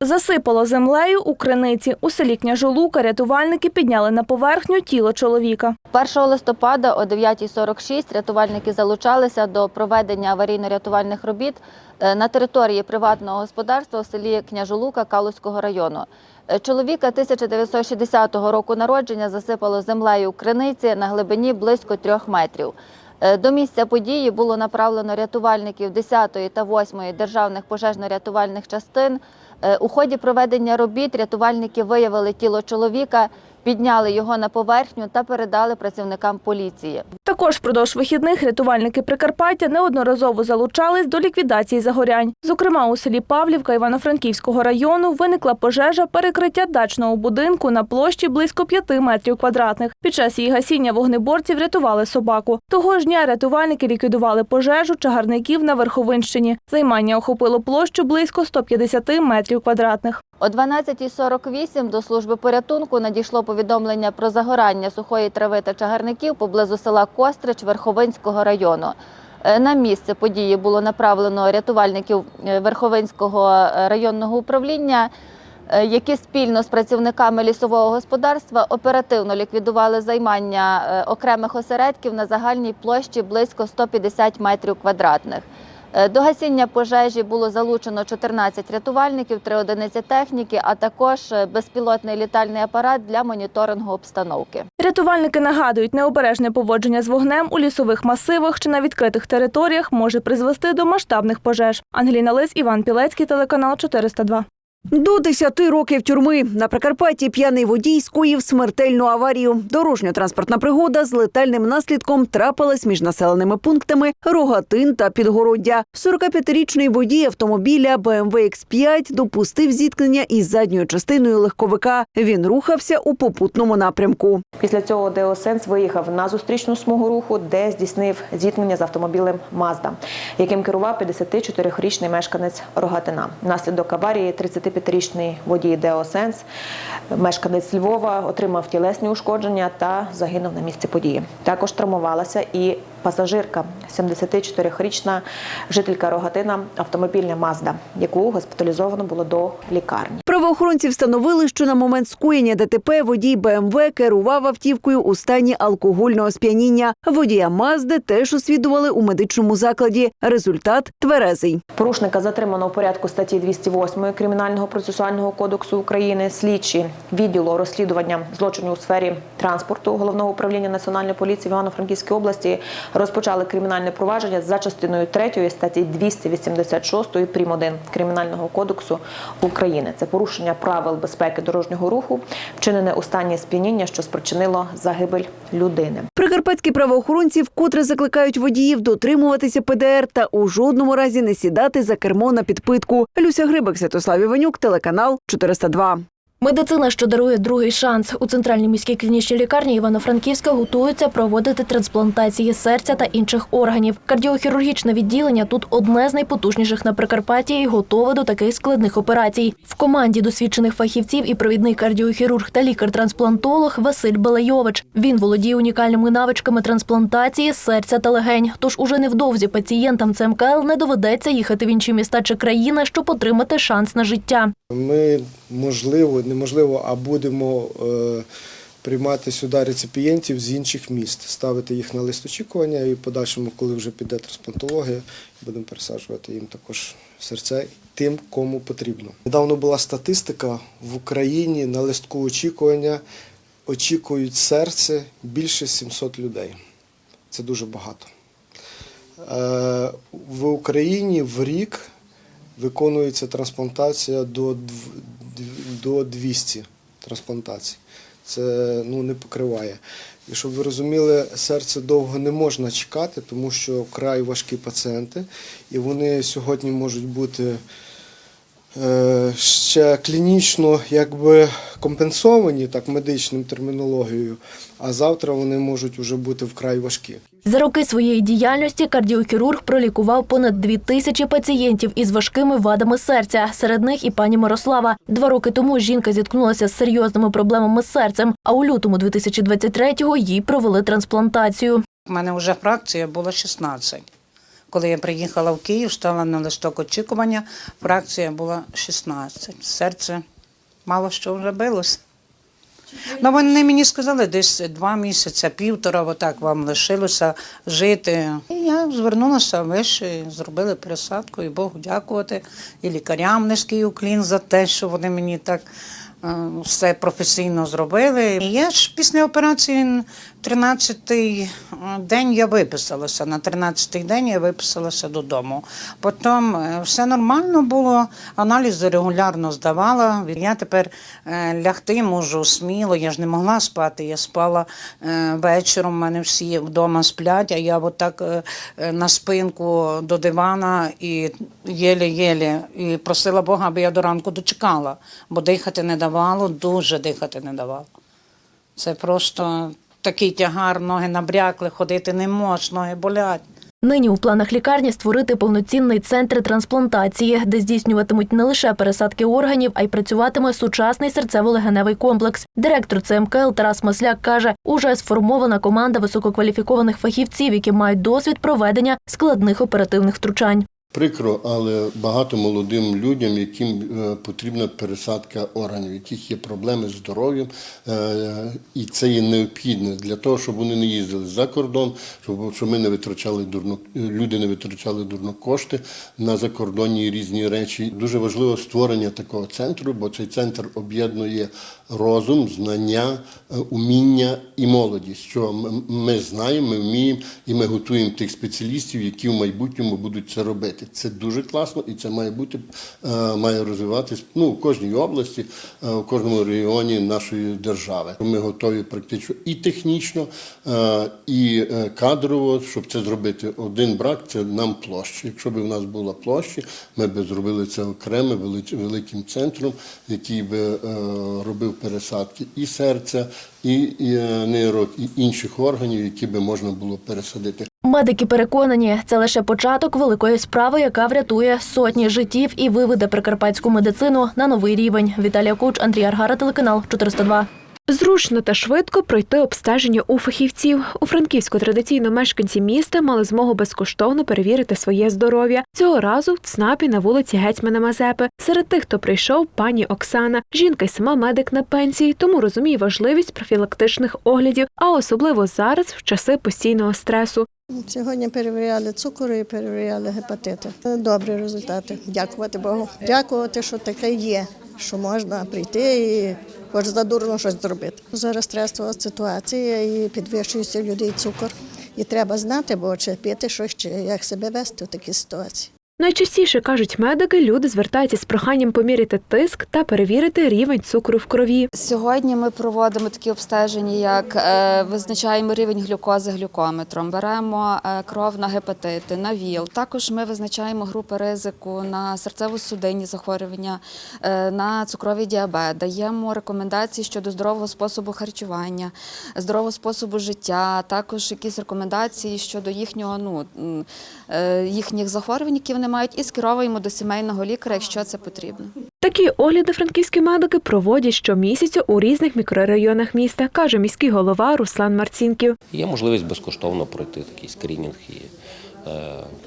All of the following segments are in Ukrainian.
Засипало землею у криниці. У селі Княжолука рятувальники підняли на поверхню тіло чоловіка. 1 листопада о 9.46 рятувальники залучалися до проведення аварійно-рятувальних робіт е, на території приватного господарства у селі Княжолука Калузького району. Е, Чоловіка 1960 року народження засипало землею у криниці на глибині близько трьох метрів. Е, До місця події було направлено рятувальників 10-ї та 8-ї державних пожежно-рятувальних частин. Е, У ході проведення робіт рятувальники виявили тіло чоловіка, підняли його на поверхню та передали працівникам поліції. Також впродовж вихідних рятувальники Прикарпаття неодноразово залучались до ліквідації загорянь. Зокрема, у селі Павлівка Івано-Франківського району виникла пожежа перекриття дачного будинку на площі близько 5 метрів квадратних. Під час її гасіння вогнеборці врятували собаку. Того ж дня рятувальники ліквідували пожежу чагарників на Верховинщині. Займання охопило площу близько 150 метрів квадратних. О 12.48 до служби порятунку надійшло повідомлення про загорання сухої трави та чагарників поблизу села Кострич Верховинського району. Е, На місце події було направлено рятувальників е, Верховинського е, районного управління, які спільно з працівниками лісового господарства оперативно ліквідували займання окремих осередків на загальній площі близько 150 метрів квадратних. Е, До гасіння пожежі було залучено 14 рятувальників, 3 одиниці техніки, а також е, безпілотний літальний апарат для моніторингу обстановки. Рятувальники нагадують, необережне поводження з вогнем у лісових масивах чи на відкритих територіях може призвести до масштабних пожеж. Ангеліна Лис, Іван Пілецький, телеканал 402. До 10 років тюрми на Прикарпатті п'яний водій скоїв смертельну аварію. Дорожньо-транспортна пригода з летальним наслідком трапилась між населеними пунктами Рогатин та Підгороддя. 45-річний водій автомобіля BMW X5 допустив зіткнення із задньою частиною легковика. Він рухався у попутному напрямку. Після цього Деосенс виїхав на зустрічну смугу руху, де здійснив зіткнення з автомобілем Мазда, яким керував 54-річний мешканець Рогатина. Наслідок аварії 35-річний водій Деосенс, мешканець Львова, отримав тілесні ушкодження та загинув на місці події. Також травмувалася і пасажирка, 74-річна жителька Рогатина, автомобільня Мазда, яку госпіталізовано було до лікарні. Правоохоронці встановили, що на момент скоєння ДТП водій БМВ керував автівкою у стані алкогольного сп'яніння. Водія Мазди теж освідували у медичному закладі. Результат тверезий. Порушника затримано у порядку статті 208 Кримінального процесуального кодексу України. Слідчі відділу розслідування злочинів у сфері транспорту головного управління національної поліції в Івано-Франківській області розпочали кримінальне провадження за частиною 3 статті 286 прим. 1 Кримінального кодексу України. Це порушення правил безпеки дорожнього руху, вчинене у стані сп'яніння, що спричинило загибель людини. Прикарпатські правоохоронці вкотре закликають водіїв дотримуватися ПДР та у жодному разі не сідати за кермо на підпитку. Люся Грибик, Святослав Іванюк, телеканал 402. Медицина, що дарує другий шанс у центральній міській клінічній лікарні Івано-Франківська готуються проводити трансплантації серця та інших органів. Кардіохірургічне відділення тут одне з найпотужніших на Прикарпатті і готове до таких складних операцій. В команді досвідчених фахівців і провідний кардіохірург та лікар-трансплантолог Василь Балайович. Він володіє унікальними навичками трансплантації серця та легень. Тож уже невдовзі пацієнтам ЦМКЛ не доведеться їхати в інші міста чи країни, щоб отримати шанс на життя. Ми, можливо, неможливо, а будемо е, приймати сюди реципієнтів з інших міст, ставити їх на лист очікування і в подальшому, коли вже піде трансплантологія, будемо пересаджувати їм також серця тим, кому потрібно. Недавно була статистика в Україні на листку очікування очікують серце більше 700 людей. Це дуже багато. Е, В Україні в рік виконується трансплантація до, до 200 трансплантацій. Це ну, не покриває. І щоб ви розуміли, серце довго не можна чекати, тому що вкрай важкі пацієнти, і вони сьогодні можуть бути е, ще клінічно якби компенсовані так медичним термінологією, а завтра вони можуть вже бути вкрай важкі. За роки своєї діяльності кардіохірург пролікував понад дві тисячі пацієнтів із важкими вадами серця. Серед них і пані Мирослава. Два роки тому жінка зіткнулася з серйозними проблемами з серцем, а у лютому 2023-го їй провели трансплантацію. У мене вже фракція була 16. Коли я приїхала в Київ, стала на листок очікування, фракція була 16. Серце мало що вже билося. Ну, вони мені сказали, десь два місяці, півтора, отак вам лишилося жити. І я звернулася вище, зробили пересадку, і Богу дякувати, і лікарям низький уклін за те, що вони мені так е, все професійно зробили. І я ж після операції 13-й день я виписалася. На 13-й день я виписалася додому. Потім е, все нормально було, аналізи регулярно здавала. Я тепер е, лягти можу сміло, я ж не могла спати. Я спала е, вечором, у мене всі вдома сплять, а я отак е, е, на спинку до дивана і єле-єле. І просила Бога, аби я до ранку дочекала, бо дихати не давало, дуже дихати не давало. Це просто такий тягар, ноги набрякли, ходити не можеш, ноги болять. Нині у планах лікарні створити повноцінний центр трансплантації, де здійснюватимуть не лише пересадки органів, а й працюватиме сучасний серцево-легеневий комплекс. Директор ЦМКЛ Тарас Масляк каже, уже сформована команда висококваліфікованих фахівців, які мають досвід проведення складних оперативних втручань. Прикро, але багато молодим людям, яким е, потрібна пересадка органів, яких є проблеми з здоров'ям, е, і це є необхідно для того, щоб вони не їздили за кордон, щоб, щоб ми не витрачали дурно, люди не витрачали дурно кошти на закордонні різні речі. Дуже важливо створення такого центру, бо цей центр об'єднує розум, знання, е, уміння і молодість. Що ми знаємо, ми вміємо і ми готуємо тих спеціалістів, які в майбутньому будуть це робити. Це дуже класно і це має бути е, має розвиватись ну, в кожній області, е, в кожному регіоні нашої держави. Ми готові практично і технічно, і кадрово, щоб це зробити. Один брак це нам площа. Якщо б у нас була площа, ми б зробили це окремо великим центром, який би робив пересадки і серця, і, і е, нейрок, і інших органів, які би можна було пересадити. Медики переконані, це лише початок великої справи, яка врятує сотні життів і виведе прикарпатську медицину на новий рівень. Віталія Куч, Андрій Аргара, телеканал 402. Зручно та швидко пройти обстеження у фахівців. У Франківську традиційно мешканці міста мали змогу безкоштовно перевірити своє здоров'я. Цього разу в ЦНАПі на вулиці Гетьмана Мазепи. Серед тих, хто прийшов, пані Оксана. Жінка й сама медик на пенсії, тому розуміє важливість профілактичних оглядів, а особливо зараз, в часи постійного стресу. Сьогодні перевіряли цукор і перевіряли гепатити. Добрі результати. Дякувати Богу. Дякувати, що таке є, що можна прийти і хоч задурно щось зробити. Зараз стресова ситуація і підвищується людей цукор. І треба знати, бо чи пити щось, чи як себе вести в такій ситуації. Найчастіше кажуть медики, люди звертаються з проханням поміряти тиск та перевірити рівень цукру в крові. Сьогодні ми проводимо такі обстеження, як е, визначаємо рівень глюкози глюкометром, беремо е, кров на гепатити, на ВІЛ. Також ми визначаємо групи ризику на серцево-судинні захворювання, е, на цукровий діабет, даємо рекомендації щодо здорового способу харчування, здорового способу життя, також якісь рекомендації щодо їхнього ну їхніх захворювань, які вони мають, і скеровуємо до сімейного лікаря, якщо це потрібно. Такі огляди франківські медики проводять щомісяця у різних мікрорайонах міста, каже міський голова Руслан Марцінків. Є можливість безкоштовно пройти такий скринінг і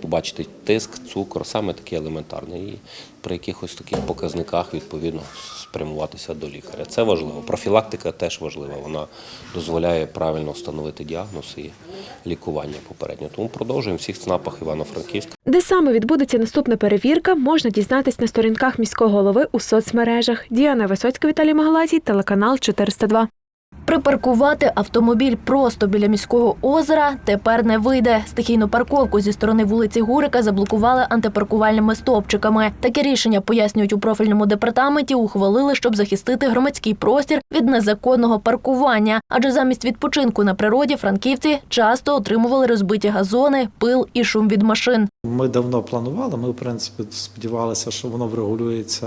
побачити тиск, цукор, саме такі елементарні. І при якихось таких показниках відповідно спрямуватися до лікаря. Це важливо. Профілактика теж важлива. Вона дозволяє правильно встановити діагноз і лікування попередньо. Тому продовжуємо всіх ЦНАПах Івано-Франківська. Де саме відбудеться наступна перевірка, можна дізнатись на сторінках міського голови у соцмережах. Діана Висоцька, Віталій Магалатій, телеканал 402. Припаркувати автомобіль просто біля міського озера тепер не вийде. Стихійну парковку зі сторони вулиці Гурика заблокували антипаркувальними стовпчиками. Таке рішення пояснюють у профільному департаменті. Ухвалили, щоб захистити громадський простір від незаконного паркування. Адже замість відпочинку на природі франківці часто отримували розбиті газони, пил і шум від машин. Ми давно планували. Ми, в принципі, сподівалися, що воно врегулюється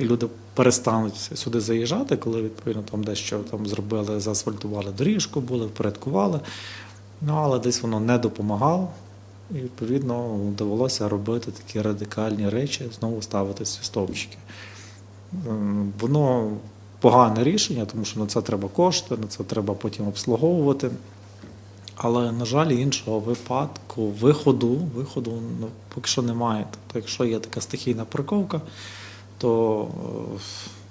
і люди перестануть сюди заїжджати, коли відповідно там дещо там зробили, заасфальтували доріжку, були впорядкували. Ну але десь воно не допомагало. І відповідно довелося робити такі радикальні речі, знову ставити ці стовпчики. Воно погане рішення, тому що на це треба кошти, на це треба потім обслуговувати. Але, на жаль, іншого випадку, виходу, виходу ну, поки що немає. Тобто, якщо є така стихійна парковка, то, е,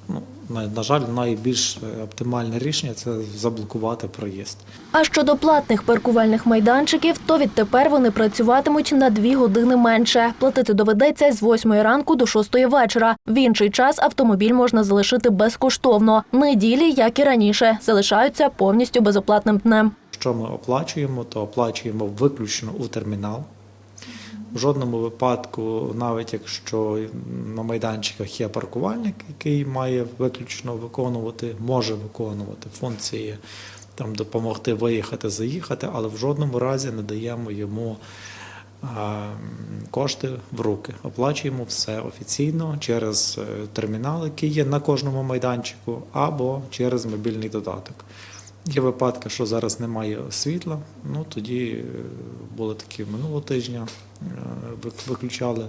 ну, на, на жаль, найбільш оптимальне рішення це заблокувати проїзд. А щодо платних паркувальних майданчиків, то відтепер вони працюватимуть на дві години менше. Платити доведеться з 8 ранку до 6 вечора. В інший час автомобіль можна залишити безкоштовно. Неділі, як і раніше, залишаються повністю безоплатним днем. Що ми оплачуємо, то оплачуємо виключно у термінал. В жодному випадку, навіть якщо на майданчиках є паркувальник, який має виключно виконувати, може виконувати функції там, допомогти виїхати, заїхати, але в жодному разі не даємо йому кошти в руки. Оплачуємо все офіційно через е, термінал, який є на кожному майданчику, або через мобільний додаток. Є випадки, що зараз немає світла. Ну тоді е, були такі минулого тижня, е, виключали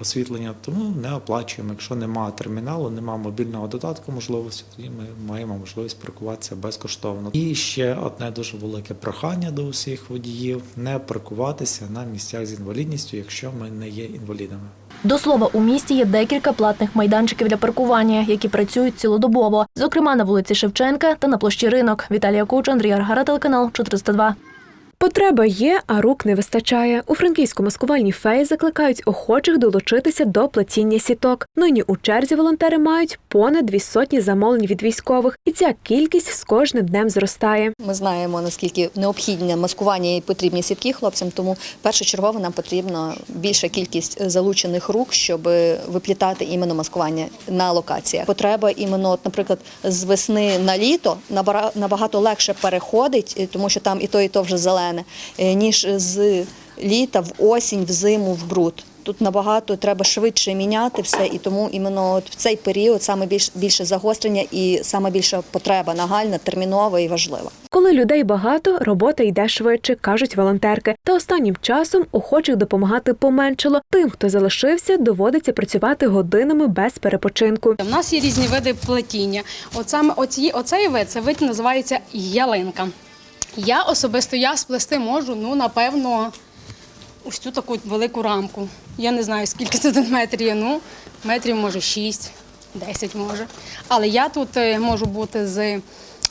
освітлення, тому не оплачуємо. Якщо немає терміналу, немає мобільного додатку можливості, тоді ми маємо можливість паркуватися безкоштовно. І ще одне дуже велике прохання до усіх водіїв не паркуватися на місцях з інвалідністю, якщо ми не є інвалідами. До слова, у місті є декілька платних майданчиків для паркування, які працюють цілодобово. Зокрема, на вулиці Шевченка та на площі Ринок. Віталія Куч, Андрій Аргара, телеканал 402. Потреба є, а рук не вистачає. У франківську маскувальні феї закликають охочих долучитися до плетіння сіток. Нині у черзі волонтери мають понад дві сотні замовлень від військових, і ця кількість з кожним днем зростає. Ми знаємо наскільки необхідне маскування і потрібні сітки хлопцям. Тому першочергово нам потрібна більша кількість залучених рук, щоб виплітати іменно маскування на локаціях. Потреба іменно, наприклад, з весни на літо набагато легше переходить, е, тому що там і то, і то вже зелене, е, ніж з літа в осінь, в зиму, в бруд. Тут набагато треба швидше міняти все, і тому іменно от в цей період саме більш більше загострення і саме більша потреба нагальна, термінова і важлива. Коли людей багато, робота йде швидше, кажуть волонтерки. Та останнім часом охочих допомагати поменшало. Тим, хто залишився, доводиться працювати годинами без перепочинку. У нас є різні види плетіння. От саме оці, оцей вид, це вид називається ялинка. Я особисто я сплести можу, ну, напевно, ось цю таку велику рамку. Я не знаю, скільки це тут метрів є, ну, метрів може 6, 10 може. Але я тут е, можу бути з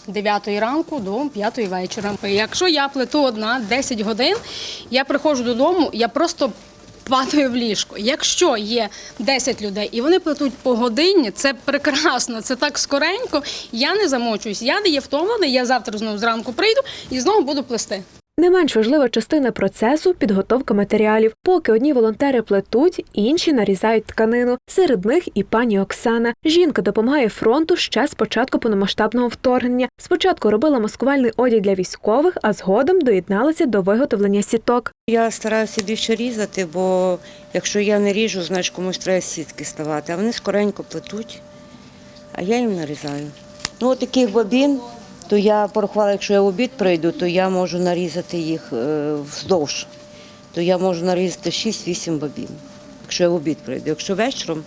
9 ранку до 5 вечора. Якщо я плету одна 10 годин, я приходжу додому, я просто падаю в ліжко. Якщо є 10 людей і вони плетуть по годині, це прекрасно, це так скоренько. Я не замочуюсь. Я не є втомлений, я завтра знову зранку прийду і знову буду плести. Не менш важлива частина процесу підготовка матеріалів. Поки одні волонтери плетуть, інші нарізають тканину. Серед них і пані Оксана. Жінка допомагає фронту ще з початку повномасштабного вторгнення. Спочатку робила маскувальний одяг для військових, а згодом доєдналася до виготовлення сіток. Я стараюся більше різати, бо якщо я не ріжу, значить комусь треба сітки ставати. А вони скоренько плетуть, а я їм нарізаю. Ну, от таких бобін, то я порахувала, якщо я в обід прийду, то я можу нарізати їх е, вздовж. То я можу нарізати 6-8 бобін, якщо я в обід прийду. Якщо вечором,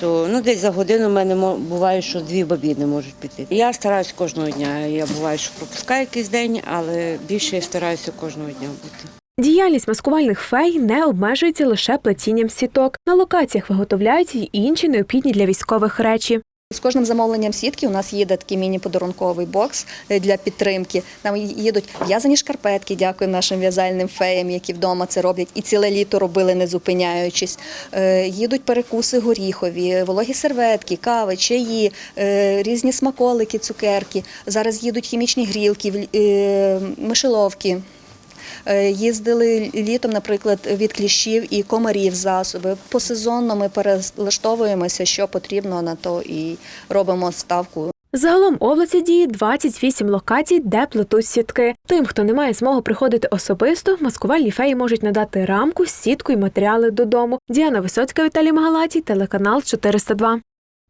то ну, десь за годину в мене буває, що дві бобіни можуть піти. Я стараюся кожного дня. Я буває, що пропускаю якийсь день, але більше я стараюся кожного дня бути. Діяльність маскувальних фей не обмежується лише плетінням сіток. На локаціях виготовляють й інші необхідні для військових речі. З кожним замовленням сітки у нас їде такий міні-подарунковий бокс е, для підтримки. Нам їдуть в'язані шкарпетки, дякую нашим в'язальним феям, які вдома це роблять, і ціле літо робили, не зупиняючись. Е, Їдуть перекуси горіхові, вологі серветки, кави, чаї, е, різні смаколики, цукерки. Зараз їдуть хімічні грілки, мишеловки. Е, Їздили літом, наприклад, від кліщів і комарів засоби. Посезонно ми перелаштовуємося, що потрібно на то, і робимо ставку. Загалом в області діє 28 локацій, де плетуть сітки. Тим, хто не має змоги приходити особисто, маскувальні феї можуть надати рамку, сітку і матеріали додому. Діана Висоцька, Віталій Магалатій, телеканал 402.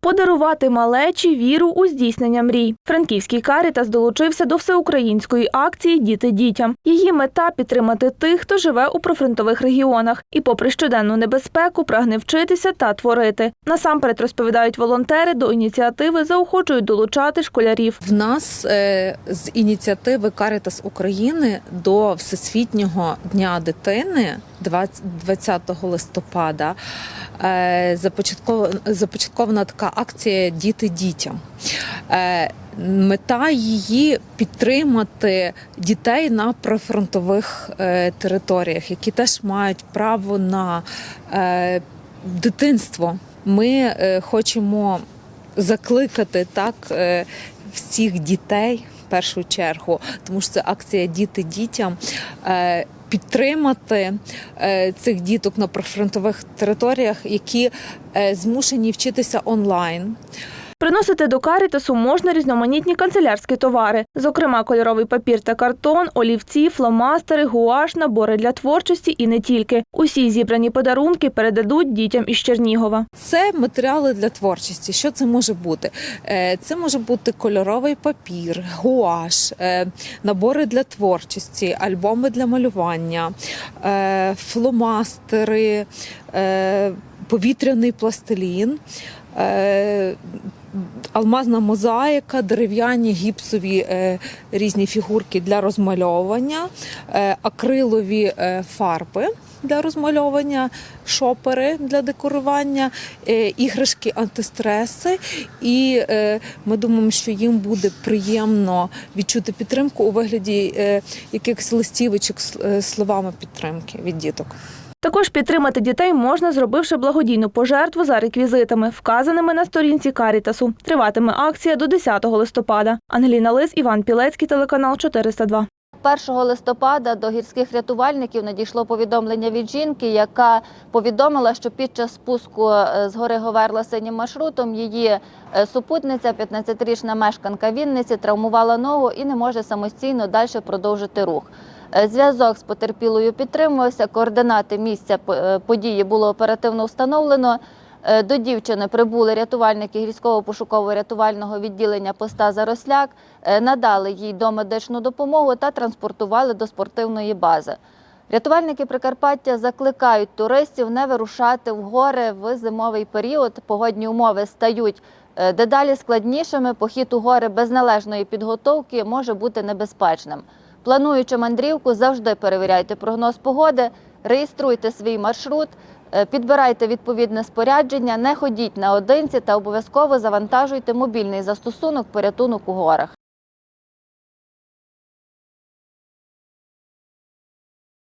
Подарувати малечі віру у здійснення мрій. Франківський Карітас долучився до всеукраїнської акції Діти дітям. Її мета підтримати тих, хто живе у прифронтових регіонах, і, попри щоденну небезпеку, прагне вчитися та творити. Насамперед розповідають волонтери до ініціативи, заохочують долучати школярів. В нас е, з ініціативи Карітас України до Всесвітнього дня дитини 20 20 листопада е, започаткована, така акція Діти дітям. Е, Мета її підтримати дітей на прифронтових е, територіях, які теж мають право на дитинство. Ми хочемо закликати так всіх дітей в першу чергу, тому що це акція Діти дітям. Підтримати е, цих діток на прифронтових територіях, які е, змушені вчитися онлайн. Приносити до Карітасу можна різноманітні канцелярські товари, зокрема кольоровий папір та картон, олівці, фломастери, гуаш, набори для творчості і не тільки. Усі зібрані подарунки передадуть дітям із Чернігова. Це матеріали для творчості. Що це може бути? Е, Це може бути кольоровий папір, гуаш, е, набори для творчості, альбоми для малювання, е, фломастери, повітряний пластилін. Алмазна мозаїка, дерев'яні гіпсові е, різні фігурки для розмальовування, е, акрилові е, фарби для розмальовування, шопери для декорування, е, іграшки антистреси. І е, ми думаємо, що їм буде приємно відчути підтримку у вигляді е, якихось листівочок з е, словами підтримки від діток. Також підтримати дітей можна, зробивши благодійну пожертву за реквізитами, вказаними на сторінці Карітасу. Триватиме акція до 10 листопада. Ангеліна Лис, Іван Пілецький, телеканал 402. 1 листопада до гірських рятувальників надійшло повідомлення від жінки, яка повідомила, що під час спуску е, з гори Говерла синім маршрутом її е, супутниця, 15-річна мешканка Вінниці, травмувала ногу і не може самостійно далі продовжити рух. Е, Зв'язок з потерпілою підтримувався. Координати місця е, події було оперативно встановлено. Е, До дівчини прибули рятувальники гірського пошуково-рятувального відділення поста Заросляк, надали їй домедичну допомогу та транспортували до спортивної бази. Рятувальники Прикарпаття закликають туристів не вирушати в гори в зимовий період. Погодні умови стають дедалі складнішими. Похід у гори без належної підготовки може бути небезпечним. Плануючи мандрівку, завжди перевіряйте прогноз погоди, реєструйте свій маршрут, е, підбирайте відповідне спорядження, не ходіть наодинці та обов'язково завантажуйте мобільний застосунок порятунок у горах.